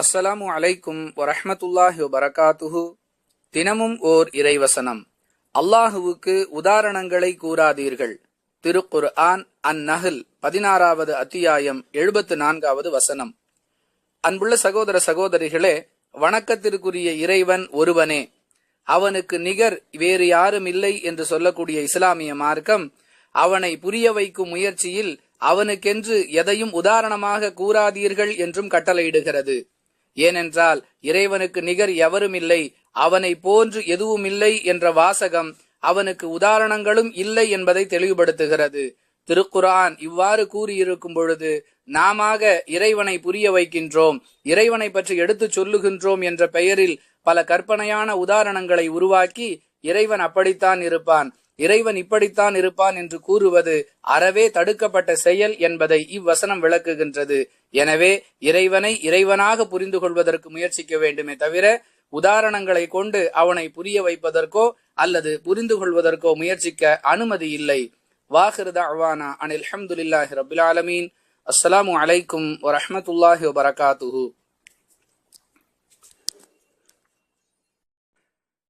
அஸ்ஸலாமு அலைக்கும் வரஹமத்துல்லாஹி வரகாத்துஹு தினமும் ஓர் இறைவசனம். அல்லாஹுவுக்கு உதாரணங்களை கூறாதீர்கள். திருக்குர் ஆன் அந்நஹல் பதினாறாவது அத்தியாயம் எழுபத்து நான்காவது வசனம். அன்புள்ள சகோதர சகோதரிகளே வணக்கத்திற்குரிய இறைவன் ஒருவனே. அவனுக்கு நிகர் வேறு யாரும் இல்லை என்று சொல்லக்கூடிய இஸ்லாமிய மார்க்கம் அவனை புரிய வைக்கும் முயற்சியில் அவனுக்கென்று எதையும் உதாரணமாக கூறாதீர்கள் என்றும் கட்டளையிடுகிறது. ஏனென்றால் இறைவனுக்கு நிகர் எவரும் இல்லை அவனை போன்று எதுவும் இல்லை என்ற வாசகம் அவனுக்கு உதாரணங்களும் இல்லை என்பதை தெளிவுபடுத்துகிறது. திருக்குரான் இவ்வாறு கூறியிருக்கும் பொழுது நாம இறைவனை புரிய வைக்கின்றோம் இறைவனை பற்றி எடுத்துச் சொல்லுகின்றோம் என்ற பெயரில் பல கற்பனையான உதாரணங்களை உருவாக்கி இறைவன் அப்படித்தான் இருப்பான். இறைவன் இப்படித்தான் இருப்பான் என்று கூறுவது அறவே தடுக்கப்பட்ட செயல் என்பதை இவ்வசனம் விளக்குகின்றது. எனவே இறைவனை இறைவனாக புரிந்து கொள்வதற்கு முயற்சிக்க வேண்டுமே தவிர உதாரணங்களை கொண்டு அவனை புரிய வைப்பதற்கோ அல்லது புரிந்து கொள்வதற்கோ முயற்சிக்க அனுமதி இல்லை. வாஹிருத அவானா அனில் அஹமதுல்லாஹி ரபுல் ஆலமீன். அஸ்ஸலாமு அலைக்கும் வரமத்துல்லாஹி வபரகாத்துஹு.